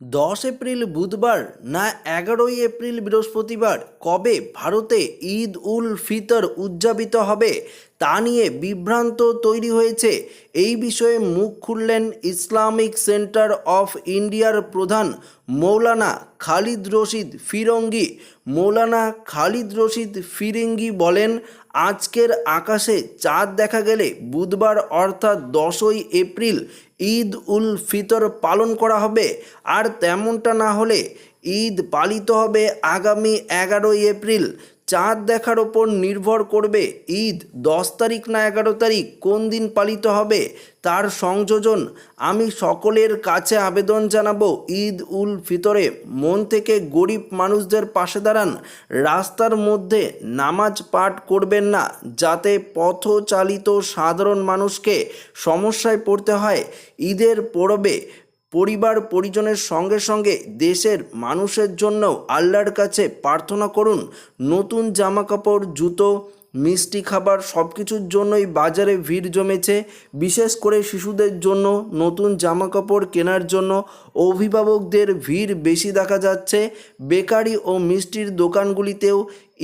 দশ এপ্রিল বুধবার না এগারোই এপ্রিল বৃহস্পতিবার কবে ভারতে ঈদ উল ফিতর উদযাপিত হবে তা নিয়ে বিভ্রান্ত তৈরি হয়েছে। এই বিষয়ে মুখ খুললেন ইসলামিক সেন্টার অফ ইন্ডিয়ার প্রধান মৌলানা খালিদ রশিদ ফিরঙ্গি। মৌলানা খালিদ রশিদ ফিরিঙ্গি বলেন, আজকের আকাশে চাঁদ দেখা গেলে বুধবার অর্থাৎ দশই এপ্রিল ঈদ উল ফিতর পালন করা হবে। আর তেমনটা না হলে ঈদ পালিত হবে আগামী এগারোই এপ্রিল। চাঁদ দেখার ওপর নির্ভর করবে ঈদ, দশ তারিখ না এগারো তারিখ, কোন দিন পালিত হবে, তার সংযোজন আমি সকলের কাছে আবেদন জানাব। ঈদ উল ফিতরে মন থেকে গরিব মানুষদের পাশে দাঁড়ান, রাস্তার মধ্যে নামাজ পাঠ করবেন না, যাতে পথচালিত সাধারণ মানুষকে সমস্যায় পড়তে হয়। ঈদের পরবে পরিবার পরিজনের সঙ্গে সঙ্গে দেশের মানুষের জন্য আল্লাহর কাছে প্রার্থনা করুন। নতুন জামাকাপড়, জুতো, মিষ্টি খাবার সব কিছুর জন্যই বাজারে ভিড় জমেছে। বিশেষ করে শিশুদের জন্য নতুন জামাকাপড় কেনার জন্য অভিভাবকদের ভিড় বেশি দেখা যাচ্ছে। বেকারি ও মিষ্টির দোকানগুলিতেও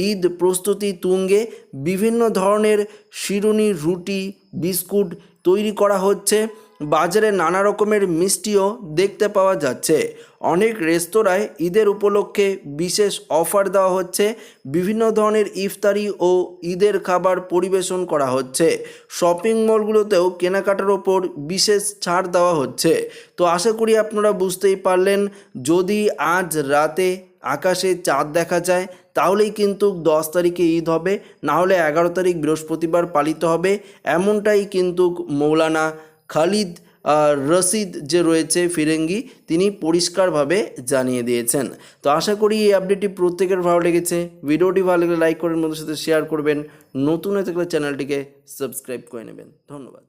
ঈদ প্রস্তুতি তুঙ্গে। বিভিন্ন ধরনের শিরুনি, রুটি, বিস্কুট তৈরি করা হচ্ছে। বাজারে নানা রকমের মিষ্টিও দেখতে পাওয়া যাচ্ছে। অনেক রেস্তোরাঁয় ঈদের উপলক্ষে বিশেষ অফার দেওয়া হচ্ছে। বিভিন্ন ধরনের ইফতারি ও ঈদের খাবার পরিবেশন করা হচ্ছে। শপিং মলগুলোতেও কেনাকাটার ওপর বিশেষ ছাড় দেওয়া হচ্ছে। তো আশা করি আপনারা বুঝতেই পারলেন, যদি আজ রাতে আকাশে চাঁদ দেখা যায়, তাহলেই কিন্তু দশ তারিখে ঈদ হবে। না হলে এগারো তারিখ বৃহস্পতিবার পালিত হবে। এমনটাই কিন্তু মৌলানা খালিদ রশিদ যে রয়েছে ফিরেঙ্গি, তিনি পরিষ্কারভাবে জানিয়ে দিয়েছেন। তো আশা করি এই আপডেটটি প্রত্যেকের ভালো লেগেছে। ভিডিওটি ভালো লাগলে লাইক করেন মধ্যে সাথে শেয়ার করবেন। নতুন হয়ে থাকলে চ্যানেলটিকে সাবস্ক্রাইব করে নেবেন। ধন্যবাদ।